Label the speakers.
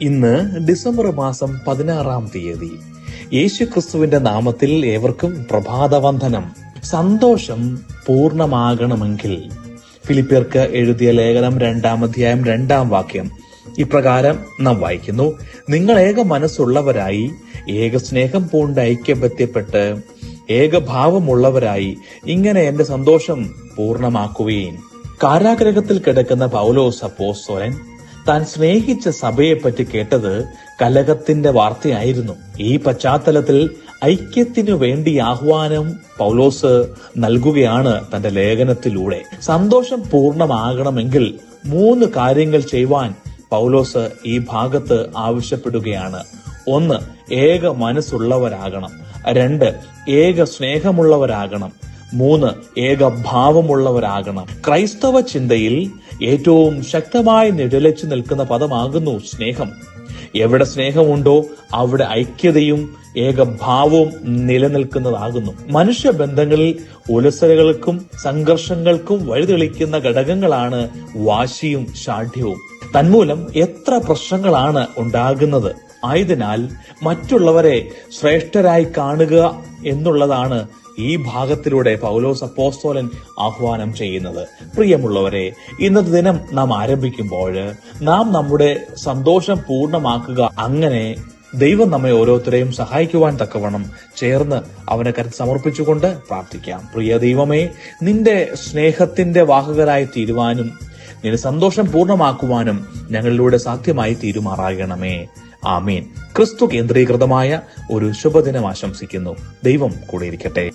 Speaker 1: ഇന്ന് ഡിസംബർ മാസം പതിനാറാം തീയതി. യേശു ക്രിസ്തുവിന്റെ നാമത്തിൽ ഏവർക്കും പ്രഭാതവന്ദനം. സന്തോഷം പൂർണമാകണമെങ്കിൽ. ഫിലിപ്പിയർക്ക് എഴുതിയ ലേഖനം രണ്ടാം അധ്യായം രണ്ടാം വാക്യം. ഇപ്രകാരം നാം വായിക്കുന്നു. നിങ്ങൾ ഏക മനസ്സുള്ളവരായി ഏക സ്നേഹം പൂണ്ട് ഐക്യബത്യപ്പെട്ട് ഏകഭാവമുള്ളവരായി ഇങ്ങനെ എന്റെ സന്തോഷം പൂർണമാക്കുകയും കാരാഗ്രഹത്തിൽ കിടക്കുന്ന പൗലോസ് അപ്പോസ്തോലൻ താൻ സ്നേഹിച്ച സഭയെപ്പറ്റി കേട്ടത് കലകത്തിന്റെ വാർത്തയായിരുന്നു. ഈ പശ്ചാത്തലത്തിൽ ഐക്യത്തിനു വേണ്ടി ആഹ്വാനം പൗലോസ് നൽകുകയാണ് തന്റെ ലേഖനത്തിലൂടെ. സന്തോഷം പൂർണമാകണമെങ്കിൽ മൂന്ന് കാര്യങ്ങൾ ചെയ്യുവാൻ പൗലോസ് ഈ ഭാഗത്ത് ആവശ്യപ്പെടുകയാണ്. ഒന്ന് ഏക മനസ്സുള്ളവരാകണം. രണ്ട് ഏക സ്നേഹമുള്ളവരാകണം. മൂന്ന് ഏകഭാവമുള്ളവരാകണം. ക്രൈസ്തവ ചിന്തയിൽ ഏറ്റവും ശക്തമായി നിഴലിച്ചു നിൽക്കുന്ന പദമാകുന്നു സ്നേഹം. എവിടെ സ്നേഹമുണ്ടോ അവിടെ ഐക്യതയും ഏകഭാവവും നിലനിൽക്കുന്നതാകുന്നു. മനുഷ്യബന്ധങ്ങളിൽ ഉലസലകൾക്കും സംഘർഷങ്ങൾക്കും വഴിതെളിക്കുന്ന ഘടകങ്ങളാണ് വാശിയും ശാഠ്യവും. തന്മൂലം എത്ര പ്രശ്നങ്ങളാണ് ഉണ്ടാകുന്നത്? ആയതിനാൽ മറ്റുള്ളവരെ ശ്രേഷ്ഠരായി കാണുക എന്നുള്ളതാണ് ഈ ഭാഗത്തിലൂടെ പൗലോസ് അപ്പോസ്തോലൻ ആഹ്വാനം ചെയ്യുന്നത്. പ്രിയമുള്ളവരെ ഇന്നത്തെ ദിനം നാം ആരംഭിക്കുമ്പോൾ നാം നമ്മുടെ സന്തോഷം പൂർണമാക്കുക അങ്ങനെ ദൈവം നമ്മെ ഓരോരുത്തരെയും സഹായിക്കുവാൻ തക്കവണ്ണം ചേർന്ന് അവനെ കരുത്ത് സമർപ്പിച്ചുകൊണ്ട് പ്രാർത്ഥിക്കാം. പ്രിയ ദൈവമേ നിന്റെ സ്നേഹത്തിന്റെ വാഹകരായി തീരുവാനും നിന്റെ സന്തോഷം പൂർണമാക്കുവാനും ഞങ്ങളിലൂടെ സാധ്യമായി തീരുമാറാകണമേ. ആമീൻ. ക്രിസ്തു കേന്ദ്രീകൃതമായ ഒരു ശുഭദിനം ആശംസിക്കുന്നു. ദൈവം കൂടെ ഇരിക്കട്ടെ.